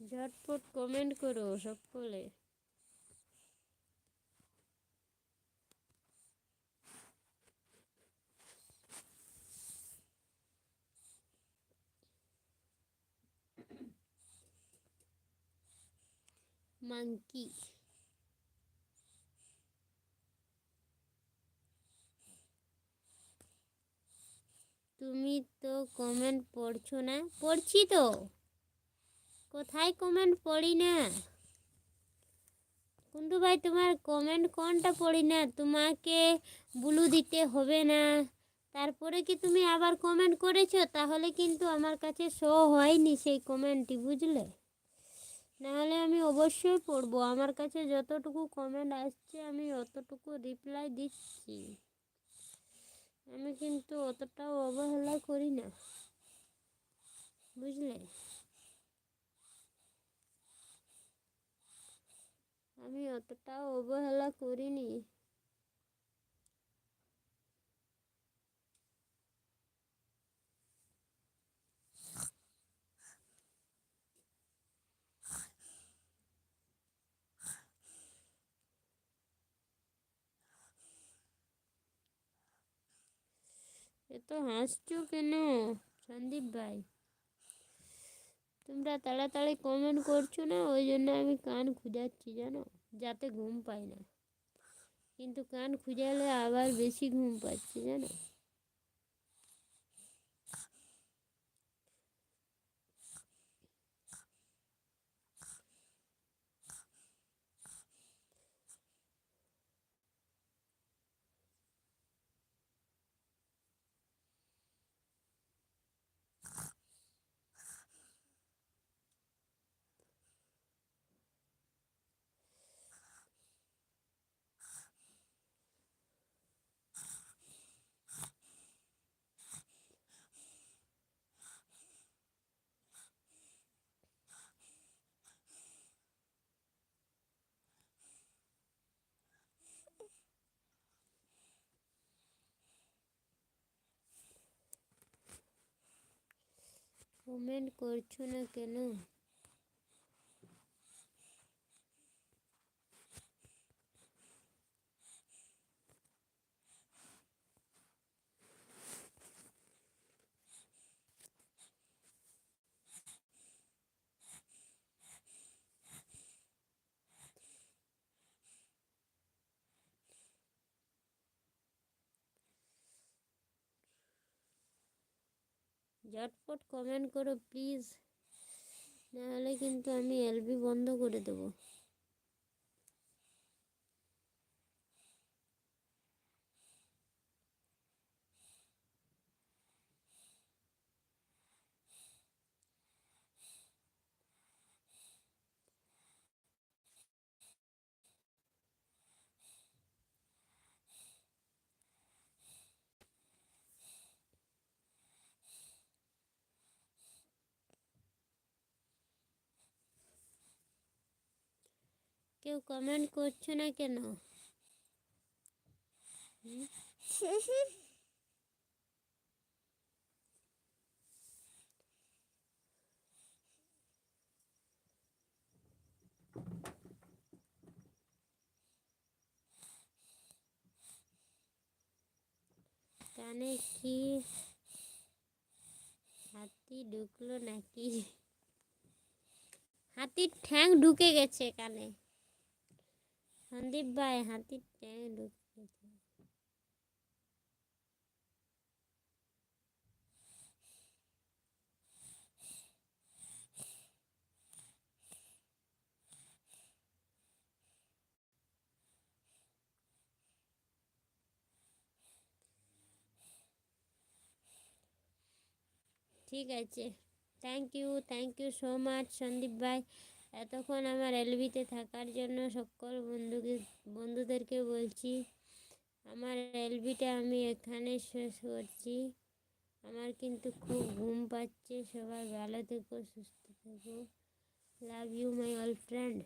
ঝটপট কমেন্ট করো সকলে মাংকি তুমি তো কমেন্ট পড়ছো না? পড়ছি তো। কোথায় কমেন্ট পড়ি না কুন্দু ভাই, তোমার কমেন্ট কোনটা পড়ি না তোমাকে ব্লু দিতে হবে না। তারপরে কি তুমি আবার কমেন্ট করেছ? তাহলে কিন্তু আমার কাছে শো হয়নি সেই কমেন্টটি বুঝলে? নাহলে আমি অবশ্যই পড়ব। আমার কাছে যতটুকু কমেন্ট আসছে, আমি অতটুকু রিপ্লাই দিচ্ছি। আমি কিন্তু অতটাও অবহেলা করি না। বুঝলে? আমি অতটাও অবহেলা করিনি। এত হাসছো কেন সন্দীপ ভাই? তোমরা তাড়াতাড়ি কমেন্ট করছ না, ওই জন্য আমি কান খুঁজাচ্ছি, জানো? যাতে ঘুম পাই না। কিন্তু কান খুঁজালে আবার বেশি ঘুম পাচ্ছি, জানো? কমেন্ট করছ না কেন? ঝটপট কমেন্ট করো প্লিজ নাহলে কিন্তু আমি এলবি বন্ধ করে দেবো। কেউ কমেন্ট করছ না কেন? কানে কি হাতি ঢুকলো নাকি? হাতির ঠ্যাং ঢুকে গেছে কানে। সন্দীপ ভাই হাতির ঠ্যাং ঢুকে গেছে ঠিক আছে thank you thank you so much Sandeep ভাই এতক্ষণ আমার এলবিতে থাকার জন্য সকল বন্ধুকে, বন্ধুদেরকে বলছি, আমার এলবিটা আমি এখানে শেষ করছি। আমার কিন্তু খুব ঘুম পাচ্ছে, সবাই ভালো থেকো, সুস্থ থেকো। Love you my all friend